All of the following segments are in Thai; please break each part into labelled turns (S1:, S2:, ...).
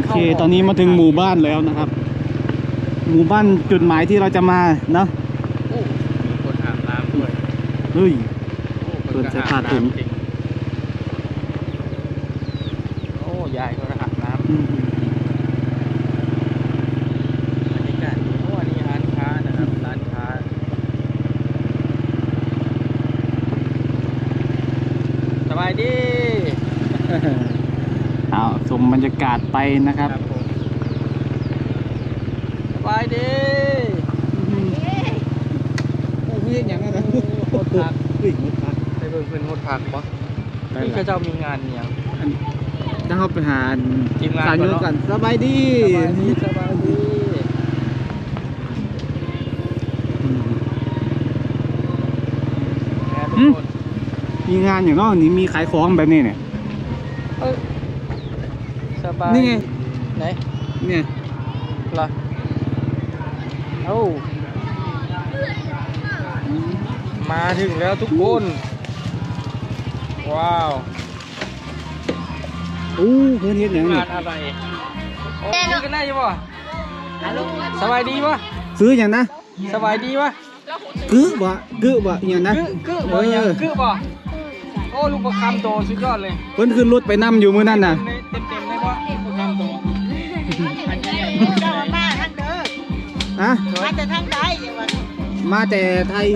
S1: อเค ตอนนี้มาถึงหมู่บ้านแล้วนะครับ หมู่บ้านจุดหมายที่เราจะมาเนาะ
S2: โอ้มีคนอาบน้ำด้วย
S1: เฮ้ย
S2: โอ้
S1: เปิดสายผ้าถุง
S2: จริโอ้ยายก็อาบน้
S1: อืมำ
S2: บรรยากาศดีโอ้อันนี้ร้านค้านะครับร้านค้าสบายดี
S1: เอาชมบรรยากาศไปนะครับ
S2: ผมสบายดี
S1: โอ้ยอย่างนั้นนะ
S2: โคตรพัก
S1: เฮ้ยหมดพัก
S2: ไปเบิ่งเพื่อนโคตรพักปะ
S1: ไป
S2: นี่
S1: ละ
S2: เขาเจ้ามีงานเนี่ยง
S1: ถ้าเขาไปหา
S2: ทีมงาน
S1: สาว
S2: ก่อน
S1: ยุ
S2: เนอะ
S1: กันสบายดี
S2: สบายดีสบายดี
S1: อืม
S2: แม่ทุ
S1: อื
S2: ก
S1: ม
S2: คน
S1: มีงานอย่างนอกนี้มีขายของแบบนี้เนี่ย
S2: เอ้ย สบาย
S1: นี่ไง
S2: ไหน
S1: เนี่ย
S2: ล่ะเอ้ามาถึงแล้วทุกคน ว้าว
S1: อู้เพื่อนเฮ็ดอย่างนี้
S2: งานอะไรโอ้คุยกันได้ยังบ่สบายดีปะ
S1: ซื้ออย่างนะ
S2: สบายดีปะ
S1: กึบ่กึบ่อย่างนะ
S2: กึกึบ่ยัง
S1: เออ
S2: กึบ่โอ้ลูกประคำโตสุดยอดเลย
S1: เพิ่นขึ้นรถไปนํอยู่มื้อนั้นน่ะ
S2: เจ้า
S3: มาท่านเด้อ
S1: อะ
S3: มาแต่ทางใดเดี๋ยววัน
S1: มาแต่ไทย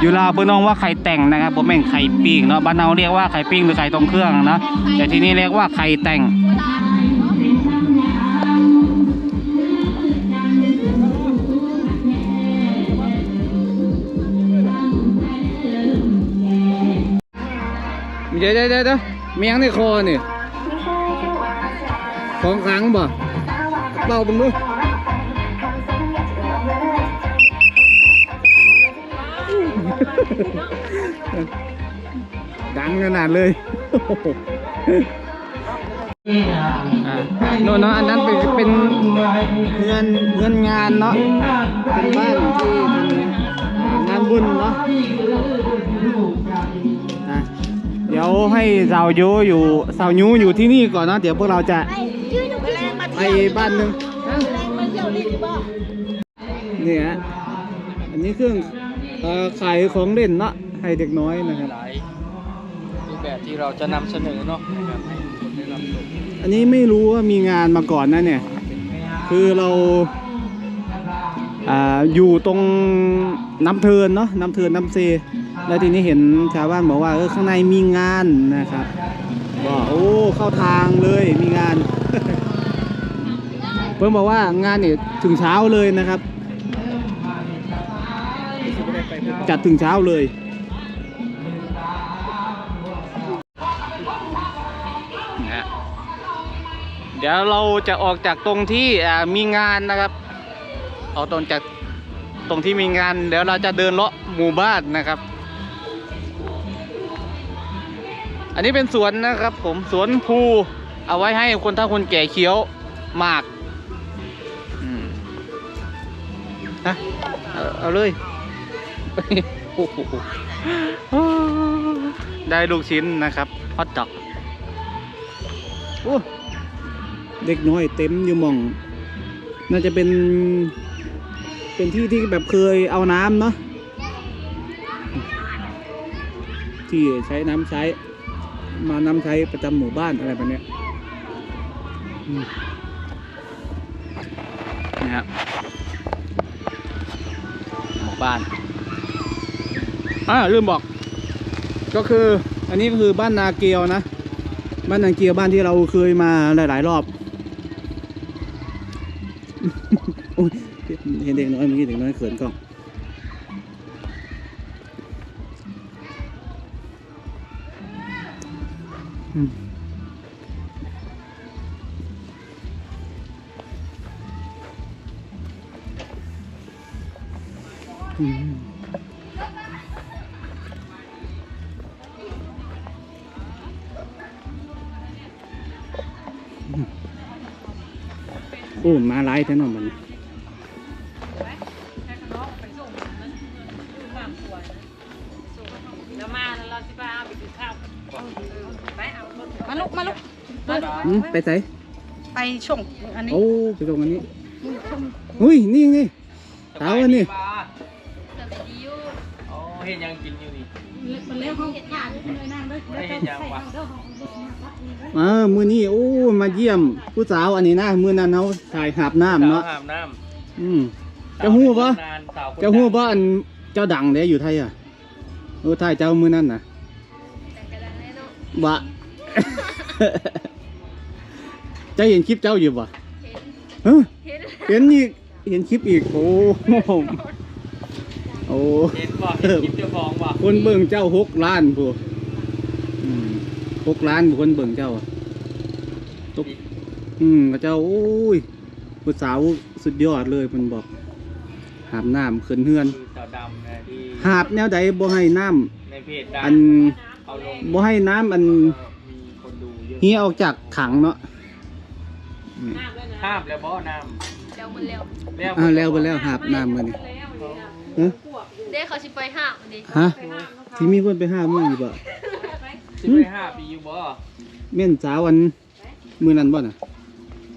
S1: อยู่ลาวเพิ่นน้องว่าไข่แต่งนะครับบ่แม่นไข่ปิ้งเนาะบ้านเราเรียกว่าไข่ปิ้งหรือไข่ตรงเครื่องเนาะแต่ที่นี่เรียกว่าไข่แต่ง เดี๋ยวเดี๋ยวเดี๋ยวเมียงในคอนี่ของขลังบ่ เป่าเบึงดูดังขนาดเลยอ่าโน่นเนาะอันนั้นเป็นเป็นเงินเงินงานเนาะเป็นบ้านที่เป็นงานบุญเนาะอะเดี๋ยวให้สาวยูอยู่สาวยูอยู่ที่นี่ก่อนเนาะเดี๋ยวพวกเราจะ
S3: ยืนแมลงมา
S1: ไป
S3: เที่ยว
S1: บ้านหนึง
S3: แมลงมาเที่ยวนี่บ่
S1: นี่ฮะอันนี้เครื่องเอ่อขายของเล่นเนาะให้เด็กน้อยนะครับ
S2: หลายรูปแบบที่เราจะนำเสนอเนาะแบบให้ทุกคนได้รับชม
S1: อันนี้ไม่รู้ว่ามีงานมาก่อนนะเนี่ย คือเราอ่าอยู่ตรงน้ำเทินเนาะน้ำเทินน้ำเซ แล้วทีนี้เห็นชาวบ้านบอกว่าเออข้างในมีงานนะครับบอกโอ้เข้าทางเลยมีงาน เพิ่นบอกว่างานเนี่ยถึงเช้าเลยนะครับ จัดถึงเช้าเลยนะฮะเดี๋ยวเราจะออกจากตรงที่มีงานนะครับ เอาตรงจากตรงที่มีงาน เดี๋ยวเราจะเดินเลาะหมู่บ้านนะครับ อันนี้เป็นสวนนะครับ ผมสวนภูเอาไว้ให้คนเฒ่าคนแก่เคี้ยวหมาก ฮะเอาเอาเลยโอ้โหได้ลูกชิ้นนะครับฮอตดอกโอ้เด็กน้อยเต็มอยู่มอง น่าจะเป็น เป็นที่ที่แบบเคยเอาน้ำเนาะที่ใช้น้ำใช้ มาน้ำใช้ประจำหมู่บ้านอะไรแบบเนี้ยนะครับ บ้านอ่าลืมบอก ก็คืออันนี้ก็คือบ้านนาเกียวนะ บ้านนาเกียวบ้านที่เราเคยมาหลาย ๆ รอบเห็นเด็กน้อยเมื่อกี้เด็กน้อยเขินกล้องอืม โอ้มาไล่แท้นอนมัน
S3: แล้วมาแล้วเราสิไปเอาไปกินข้าวไปเอามาลุกมาลุก
S1: อืมไปใส่
S3: ไปช่วงอันนี้
S1: โอ้ไปตรงอันนี้ อุ้ย นี่ไงสาวอันนี้
S2: เห็นยังกินอยู่นี่
S3: มันเลี้ยงห้องขาดเลยนั่งเลย
S2: ไม่เห็นยังวะ
S1: เออมือนี้โอ้มาเยี่ยมผู้สาวอันนี้นะมือนั้นเขาถ่ายหาบน้ำเนาะ
S2: สวหามน้
S1: อืมำเจ้าหู้ปะ
S2: นานสาวคน
S1: เจ้าหู้บ่อันเจ้าดังเด้อยู่ไทยอะเออถ่ายเจ้ามือนั่นน่ะบะเจะเห็นคลิปเจ้าอยู่บ่เฮ้ยเห็นอีกเห็นคลิปอีกโอ้ โหโอ้
S2: เห็นบ่เห็นคลิปเจ้าของบ่
S1: คนเบิ่งเจ้าหกล้านผู้อืมหกล้านผู้คนเบิ่งเจ้าอะตกอืมเจ้าโอ้ยผู้สาวสุดยอดเลยเพิ่นบอก หาบน้ำขึ้นเฮือน
S2: คือสาวดำนะที่
S1: หาบแนวใดบ่ให้น้ำ
S2: ในเพจดัง
S1: อัน
S2: เอาลง
S1: บ่ให้น้ำอัน
S2: มีคนดูเยอะ
S1: เฮียออกจากขังเนาะอืม
S2: ห้ามแล้วบ่น้
S3: แล้วมันเร็วำ
S1: อ่าแล้วไปแล้วหาบน้ำมื้อนี้ ฮะ
S3: เด็กเขาสิไปห้ามดิ
S1: ฮะที่มีคนไปห้ามมึงอยู่บ่
S2: สิบไปห้าปีอยู่บ่
S1: แม่นสาวอันมื้อนั้นบ่น่ะ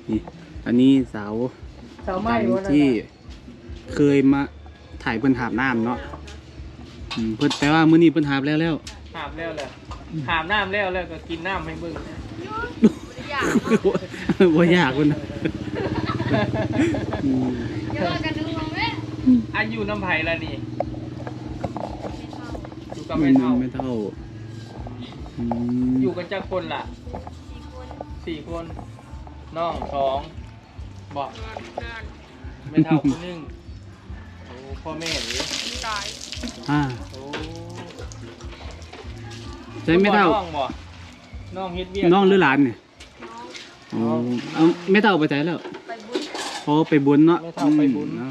S1: นี่อันนี้สาว
S2: สาวไม่
S1: ดังที่เคยมาถ่ายเพิ่นหาบน้ำเนาะอืมเพิ่นแต่ว่ามื้อนี้เพิ่นหาบแล้วแล้ว
S2: ห้ามแล้วเลยห้ามน้ำแล้วแล้วก็กินน้ำให้เบิ่ง
S3: อยาก
S1: บ่ยากเพิ่นน่ะอืม
S3: เยอะกันดูมั้งแม่
S2: อันอยู่น้ำไผ่ละนี่อยู่กับ
S1: ไม่
S2: แม่
S1: เท่า
S2: เท่า
S1: ไม่เท่าอืม
S2: อยู่กันจักคนล่ะสี่คนน้องสองบอกแม่เท่าคนหนึงโอ้พ่อแม่หรือ
S3: ตาย
S1: อ่า
S2: โอ้
S1: ใช่ไม่เท่า
S2: น้องบ่น้องเฮ็ดเวียก
S1: น้องหรือหลานเนี่ย
S3: น้อง
S1: อ๋อเอาไม่เท่าไปใจแล้ว
S3: ไปบุญ
S1: โอ้ไปบุญเนาะ
S2: แม่เท่าไปบุญ
S1: อืมเอา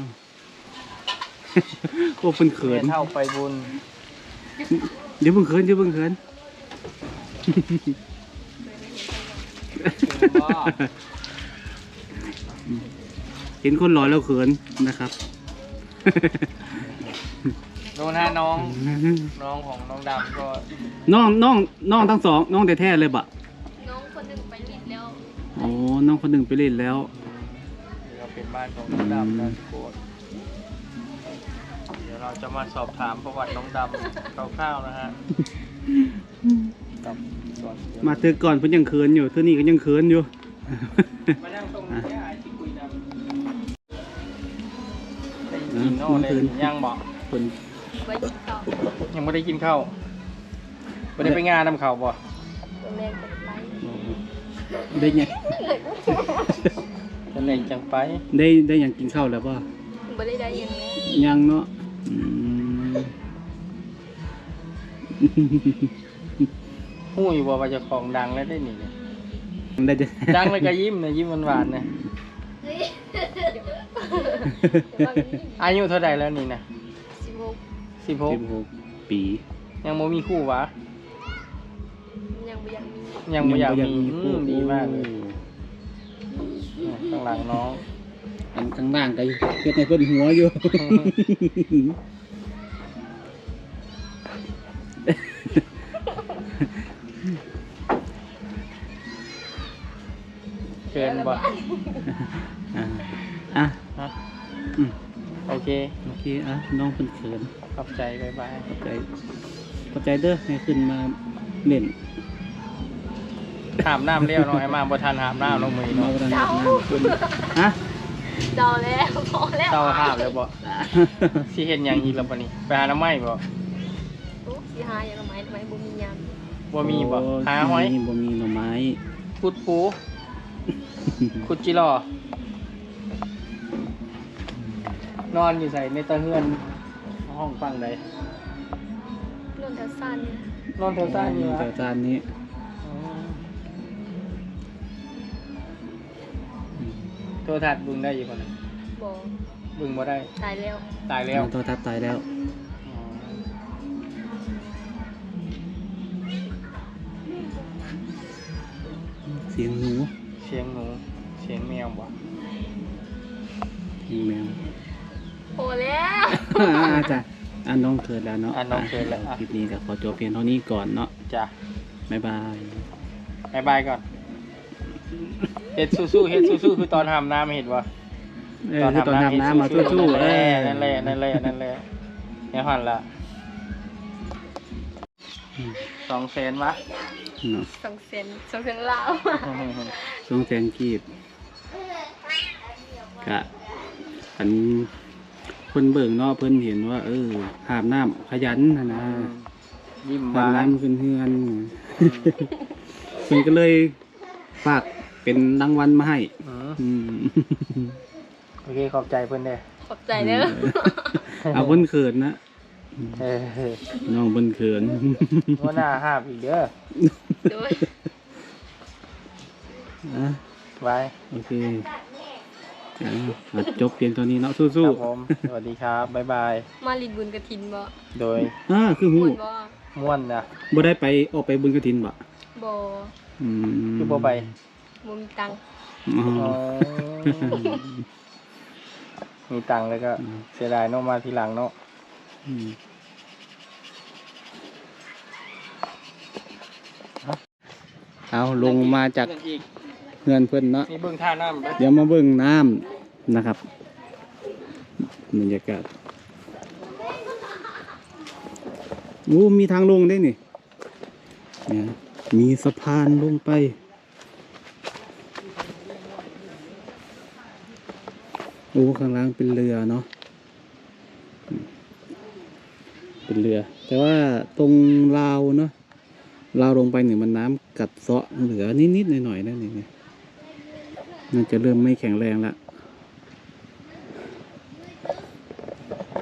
S1: โอ้เพิ่นเขิ
S2: แม่
S1: น
S2: เท่าไปบุญ
S1: เดี๋ยวเพิ่งเขินเดี๋ยวเพิ่งเขิน
S2: ถึงบ่
S1: เห็นคนหล่อแล้วเขินนะครับ
S2: โดนฮะน้องน้องของน้องดำก็
S1: น้องน้องน้องทั้งสอง น้องแท้ๆเลยบะ
S3: น้องคนหนึ่งไปลิดแล้ว
S1: อ๋อน้องคนหนึ่งไปเล่นแล้ว
S2: เดี๋ยวเป็นบ้านของน้องดำนะทุกคนเดี๋ยว เราจะมาสอบถามประวัติน้องดำคร่าวๆนะฮะกับส่วนเดี๋ยว
S1: มาเธอก่อนเพิ่นยังเขินอยู่เธอนี่ก็ยังเขินอยู่
S2: มานั่งตรงนี้ไอ้ที่คุยดำได้กินโน่เลยยังบอก
S1: เพิ่น
S3: ไปยิงต่อ
S2: ยังไม่ได้กินข้าวไม่ได้ไปงานทำข้าวบ่
S3: โรงแรมกันไป
S1: ได้ไง
S2: จะเล่นจังไป
S1: ได้ได้หยังกินข้าวแล้วป่ะ
S3: ไม่ได้ได้ยินเลย
S1: ยังเนาะอืม
S2: หู้อยู่บ่ว่าเจะของดังแล้วได้หนิ
S1: ได้จะ
S2: ดังเลยก็ยิ้มนะยิ้มหวานๆนะอายุเท่าไหร่แล้วนี่นะ
S3: สิบหก
S2: สิบหก
S1: สิบหกปี
S2: ยังโมมีคู่วะ
S3: ยังไม่ยังมี
S2: ยังไม่อยากมี
S1: ง
S2: อืมดีมากเลยข้างหลังน้อง
S1: อันข้างล่างก็เฮ็ดให้เพิ่นหัวอยู่
S2: เกินบ่
S1: อ่าอะ
S2: ฮะ
S1: อืม
S2: โอเค
S1: โอเคอะน้องเพิ่นเขิน
S2: ขอบใจบายบาย
S1: ขอบใจขอบใจเด้อให้ขึ้นมาเล่น
S2: หามน้ำเลี้ยวน้องไอ้มาบ่ทันหามน้ำน้องมือ
S1: มา
S2: เนาะ
S1: ประทานน้ำคุณฮะ
S3: เดาแล้วพอแล้ว
S2: เจ้าหามแล้วบ่สิเห็นอย่างอีกแล้วบ่นี่ไปหาน้ำไม้บ่
S3: ตุ๊กสิหาอย่างไรทำไมบุมียาม
S2: บ่มีบ่หาหอย
S1: มีบ่มีหน่อไม้
S2: ขุดปูขุดจิรอนอนอยู่ใส่ในตะเฮือนห้องฟังใด
S3: นนทสั้นเนี่ย
S2: นอนแถวใต้นี่วะ
S1: แต่จานนี้
S2: รทัศน์บึงได้อยู่คนน่ะ
S3: บอก
S2: บึงบ่ได้
S3: ตายแล้ว
S2: ตายแล้ว
S1: ตัวทับตายแล้ว
S2: อ๋อ
S1: เสียงหนู
S2: เสียงหนู เสียงแมวบ่
S1: เสียงแมว
S3: พอแล้ว
S1: อาจารย์อันน้องเขินแล้วเนาะ
S2: อะน้องเชิญแล้วอะ
S1: คลิปนี้ก็ขอจบเพียงเท่านี้ก่อนเนาะ
S2: จ้ะ
S1: บ๊ายบาย
S2: บายบายก่อน
S1: บ
S2: เฮ็ดสู้ๆเฮ็ดสู้ๆคือตอนหามน้ำเห็นบ่
S1: เออคือตอนทำน้ำมาสู้ๆเออ
S2: นั่นแหละนั่นแหละนั่นแหละเนี่ยหันละสองแสนวะ
S1: เนาะ
S3: สองเซนสองเซนลาว
S1: สองแสนกีบกะอันคนเบิ่งเนาะเพิ่นเห็นว่า เออหาบน้ำขยันนะนะ
S2: ยิ้มห
S1: หาบ
S2: วาน
S1: น้ำขึ้นเฮือนเพิ่นก็เลยฝาก เป็นรางวัลมาให้
S2: อืม
S1: อืม
S2: โอเคขอบใจเพื่อนเด้อ
S3: ขอบใจเด้อ
S1: เอาเพิ่นเขินนะ
S2: เออ
S1: น้องเพิ่นเขิน
S2: ว่าหน้าห้าบอีกเด้อ
S3: โดย
S1: อะ
S2: ไว้
S1: โอเคอะอะจบเพียงเท่านี้เนาะ
S2: ค
S1: สู้
S2: รับผมสวัสดีครับบ๊ายบาย
S3: มาลินบุญกระถินบ่
S2: โดย
S1: ๆอ่าคือฮู้
S3: บุญบ่
S2: ม่วนนะ
S1: บ่ได้ไปออกไปบุญกฐินบ่
S3: บ่
S1: อืม
S2: คือโบไป
S3: บ่มีตังค์
S1: อ๋อ
S2: อ๋อมีตังค์แล้วก็เสียดายเนาะมาทีหลังเนาะ
S1: อืมเอาลงมาจากเงินเพิ่นเนาะ
S2: นี่เบิ่งท่าน้ำเด้อ
S1: เดี๋ยวมาเบิ่งน้ำนะครับบรรยากาศโอ้มีทางลงได้นี่เนี่ยมีสะพานลงไป โอ้ข้างล่างเป็นเรือเนาะเป็นเรือ แต่ว่าตรงราวเนาะราวลงไปเนี่ยมันน้ำกัดเซาะเหลือนิดๆหน่อยๆนั่นเองน่าจะเริ่มไม่แข็งแรงละ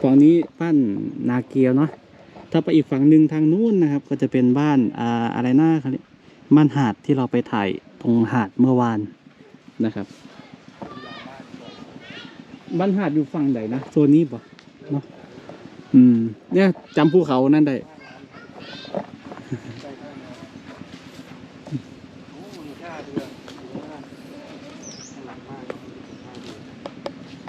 S1: ฝั่งนี้บ้านนาเกียวเนาะถ้าไปอีกฝั่งหนึ่งทางนู้นนะครับ ก็จะเป็นบ้านอ่าอะไรหนะเขาเรียกบ้านหาดที่เราไปถ่ายตรงหาดเมื่อวานนะครับ บ้านหาดอยู่ฝั่งไหนนะโซนนี้ปะเนาะอืม เนี่ยจำภูเขานั่นได้